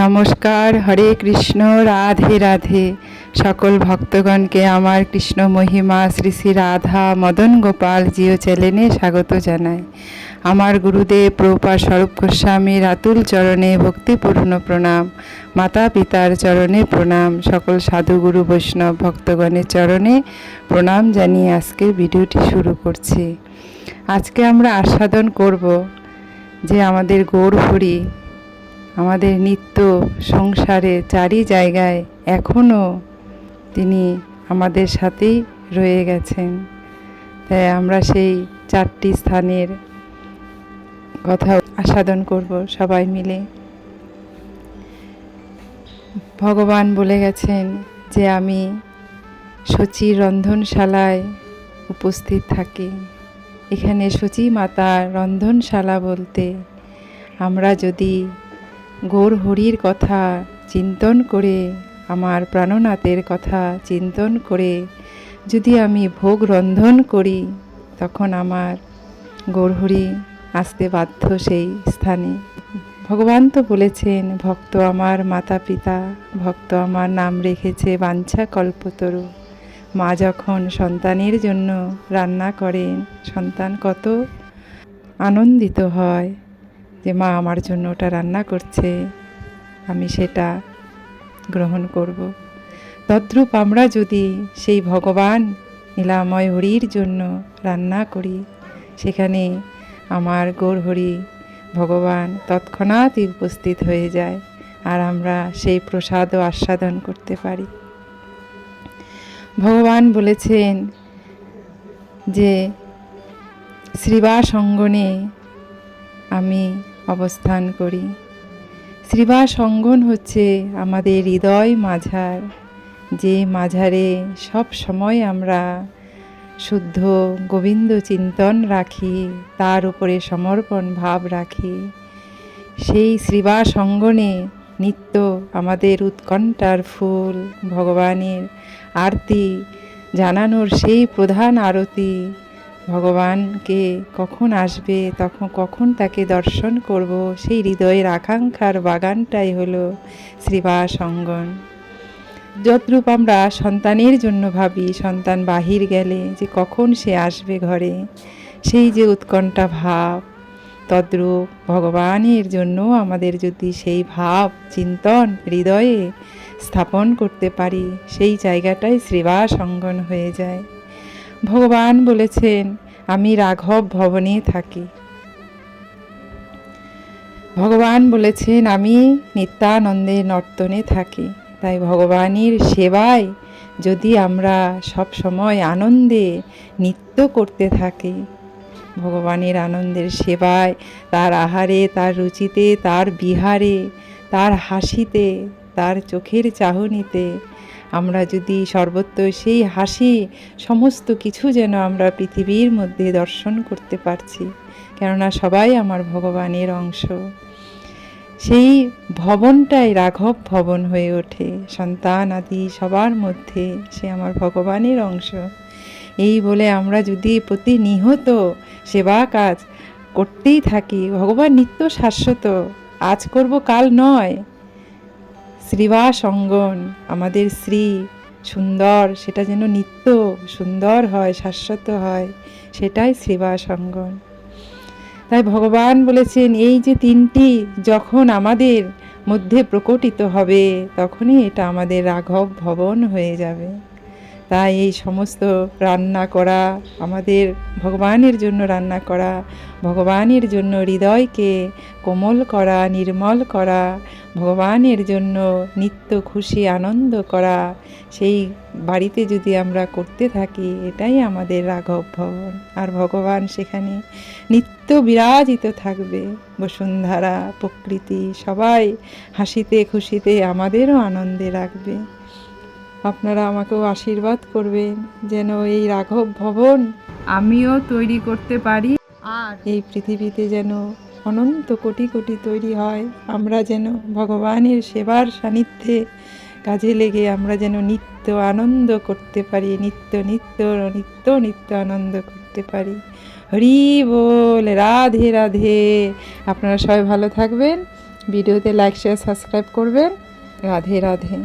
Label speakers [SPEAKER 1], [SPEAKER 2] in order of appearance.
[SPEAKER 1] নমস্কার, হরে কৃষ্ণ, রাধে রাধে। সকল ভক্তগণকে আমার কৃষ্ণ মহিমা শ্রী শ্রী রাধা মদন গোপাল জিও চ্যানেলে স্বাগত জানাই। আমার গুরুদেব প্রপা স্বরূপ গোস্বামীর আতুল চরণে ভক্তিপূর্ণ প্রণাম, মাতা পিতার চরণে প্রণাম, সকল সাধুগুরু বৈষ্ণব ভক্তগণের চরণে প্রণাম জানিয়ে আজকের ভিডিওটি শুরু করছি। আজকে আমরা আস্বাদন করব যে আমাদের গৌর হরি আমাদের নিত্য সংসারে চারি জায়গায় এখনও তিনি আমাদের সাথেই রয়ে গেছেন। তাই আমরা সেই চারটি স্থানের কথা আস্বাদন করব সবাই মিলে। ভগবান বলে গেছেন যে আমি সচির রন্ধনশালায় উপস্থিত থাকি। এখানে সচী মাতার রন্ধনশালা বলতে, আমরা যদি গৌর হরির কথা চিন্তন করে, আমার প্রাণনাথের কথা চিন্তন করে, যদি আমি ভোগ রন্ধন করি, তখন আমার গৌরহরি আসতে বাধ্য সেই স্থানে। ভগবান তো বলেছেন, ভক্ত আমার মাতা পিতা ভক্ত আমার নাম রেখেছে বাঞ্ছা কল্পতরু। মা যখন সন্তানের জন্য রান্না করেন, সন্তান কত আনন্দিত হয় যে, মা আমার জন্য ওটা রান্না করছে, আমি সেটা গ্রহণ করব। তদ্রূপ আমরা যদি সেই ভগবান নীলাময় হরির জন্য রান্না করি, সেখানে আমার গৌর হরি ভগবান তৎক্ষণাৎই উপস্থিত হয়ে যায় আর আমরা সেই প্রসাদও আস্বাদন করতে পারি। ভগবান বলেছেন যে শ্রীবাস অঙ্গনে আমি অবস্থান করি। শ্রীবাস অঙ্গন হচ্ছে আমাদের হৃদয় মাঝার, যে মাঝারে সব সময় আমরা শুদ্ধ গোবিন্দ চিন্তন রাখি, তার উপরে সমর্পণ ভাব রাখি। সেই শ্রীবাস অঙ্গনে নিত্য আমাদের উৎকণ্ঠার ফুল, ভগবানের আরতি, জানানোর সেই প্রধান আরতি। ভগবানকে কখন আসবে, তখন কখন তাকে দর্শন করব, সেই হৃদয়ের আকাঙ্ক্ষার বাগানটাই হলো শ্রীবাস অঙ্গন যদ্রূপ আমরা সন্তানের জন্য ভাবি, সন্তান বাহির গেলে যে কখন সে আসবে ঘরে, সেই যে উৎকণ্ঠা ভাব তদ্রূপ ভগবানের জন্য আমাদের যদি সেই ভাব, চিন্তন হৃদয়ে স্থাপন করতে পারি, সেই জায়গাটাই শ্রীবাস অঙ্গন হয়ে যায়। ভগবান বলেছেন, আমি রাঘব ভবনে থাকি। ভগবান বলেছেন, আমি নিত্যানন্দে নর্তনে থাকি। তাই ভগবানের সেবায় যদি আমরা সব সময় আনন্দে নৃত্য করতে থাকি ভগবানের আনন্দের সেবায়, তার আহারে, তার রুচিতে, তার বিহারে, তার হাসিতে, তার চোখের চাহনিতে। আমরা যদি সর্বত্র সেই হাসি, সমস্ত কিছু যেন আমরা পৃথিবীর মধ্যে দর্শন করতে পারছি, কেননা সবাই আমার ভগবানের অংশ। সেই ভবনটাই রাঘব ভবন হয়ে ওঠে, সন্তান আদি সবার মধ্যে সে আমার ভগবানের অংশ। এই বলে আমরা যদি প্রতিনিহত সেবা কাজ করতেই থাকি। ভগবান নিত্য শাশ্বত, আজ করব, কাল নয়। শ্রীবাস অঙ্গন আমাদের শ্রী, সুন্দর, সেটা যেন নিত্য সুন্দর হয়, শাশ্বত হয়, সেটাই শ্রীবাস অঙ্গন তাই ভগবান বলেছেন, এই যে তিনটি যখন আমাদের মধ্যে প্রকটিত হবে, তখনই এটা আমাদের রাঘব ভবন হয়ে যাবে। তাই এই সমস্ত রান্না করা, আমাদের ভগবানের জন্য রান্না করা, ভগবানের জন্য হৃদয়কে কোমল করা, নির্মল করা, ভগবানের জন্য নিত্য খুশি, আনন্দ করা, সেই বাড়িতে যদি আমরা করতে থাকি, এটাই আমাদের রাঘব ভবন। আর ভগবান সেখানে নিত্য বিরাজিত থাকবে। বসুন্ধরা প্রকৃতি সবাই হাসিতে খুশিতে আমাদেরও আনন্দে রাখবে। আপনারা আমাকেও আশীর্বাদ করবেন যেন এই রাঘব ভবন আমিও তৈরি করতে পারি।
[SPEAKER 2] আর
[SPEAKER 1] এই পৃথিবীতে যেন অনন্ত কোটি কোটি তৈরি হয় আমরা যেন ভগবানের সেবার সান্নিধ্যে কাজে লেগে আমরা যেন নিত্য আনন্দ করতে পারি নিত্য নিত্য নিত্য নিত্য আনন্দ করতে পারি। হরি বল রাধে রাধে। আপনারা সবাই ভালো থাকবেন ভিডিওতে লাইক শেয়ার সাবস্ক্রাইব করবেন। রাধে রাধে।